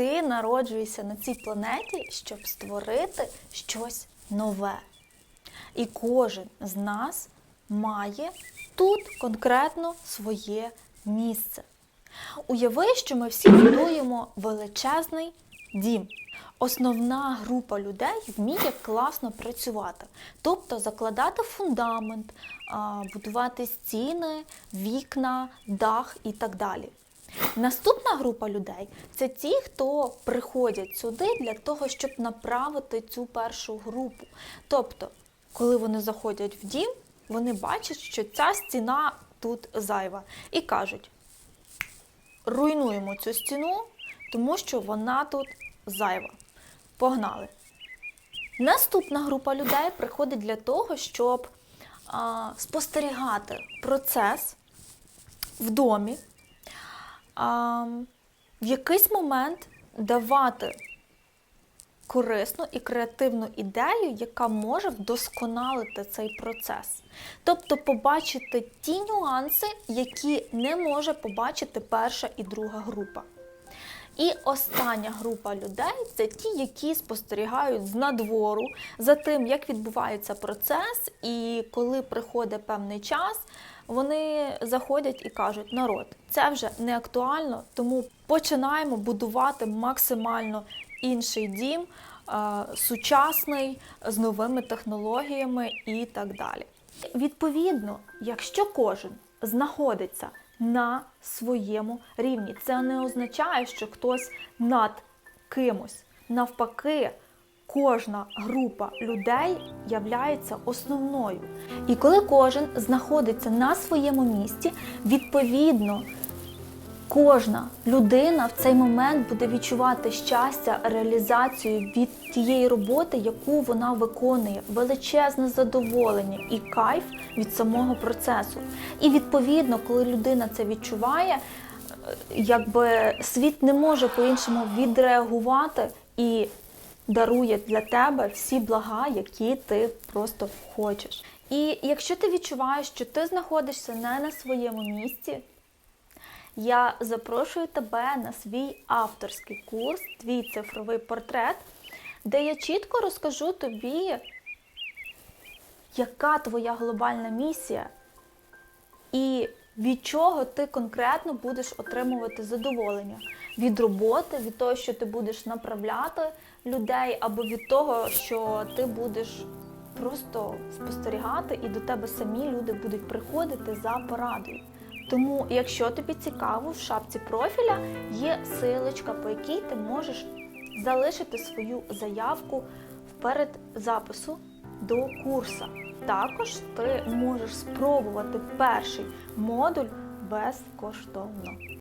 Ти народжуєшся на цій планеті, щоб створити щось нове. І кожен з нас має тут конкретно своє місце. Уяви, що ми всі будуємо величезний дім. Основна група людей вміє класно працювати, тобто закладати фундамент, будувати стіни, вікна, дах і так далі. Наступна група людей це ті, хто приходять сюди для того, щоб направити цю першу групу. Тобто, коли вони заходять в дім, вони бачать, що ця стіна тут зайва, і кажуть: руйнуємо цю стіну, тому що вона тут зайва. Погнали. Наступна група людей приходить для того, щоб а, спостерігати процес в домі, а, в якийсь момент давати корисну і креативну ідею, яка може вдосконалити цей процес. Тобто побачити ті нюанси, які не може побачити перша і друга група. І остання група людей це ті, які спостерігають з надвору за тим, як відбувається процес, і коли приходить певний час, вони заходять і кажуть: народ, це вже не актуально, тому починаємо будувати максимально інший дім, е, сучасний, з новими технологіями і так далі. Відповідно, якщо кожен знаходиться на своєму рівні, це не означає, що хтось над кимось. Навпаки, кожна група людей являється основною. І коли кожен знаходиться на своєму місці, відповідно кожна людина в цей момент буде відчувати щастя, реалізацію від тієї роботи, яку вона виконує, величезне задоволення і кайф від самого процесу. І відповідно, коли людина це відчуває, е, якби світ не може по-іншому відреагувати і дарує для тебе всі блага, які ти просто хочеш. І якщо ти відчуваєш, що ти знаходишся не на своєму місці, я запрошую тебе на свій авторський курс Твій цифровий портрет, де я чітко розкажу тобі, яка твоя глобальна місія, і від чого ти конкретно будеш отримувати задоволення від роботи, від того, що ти будеш направляти людей, або від того, що ти будеш просто спостерігати, і до тебе самі люди будуть приходити за порадою. Тому, якщо тобі цікаво, в шапці профіля є силочка, по якій ти можеш залишити свою заявку перед запису до курсу. Також ти можеш спробувати перший модуль безкоштовно.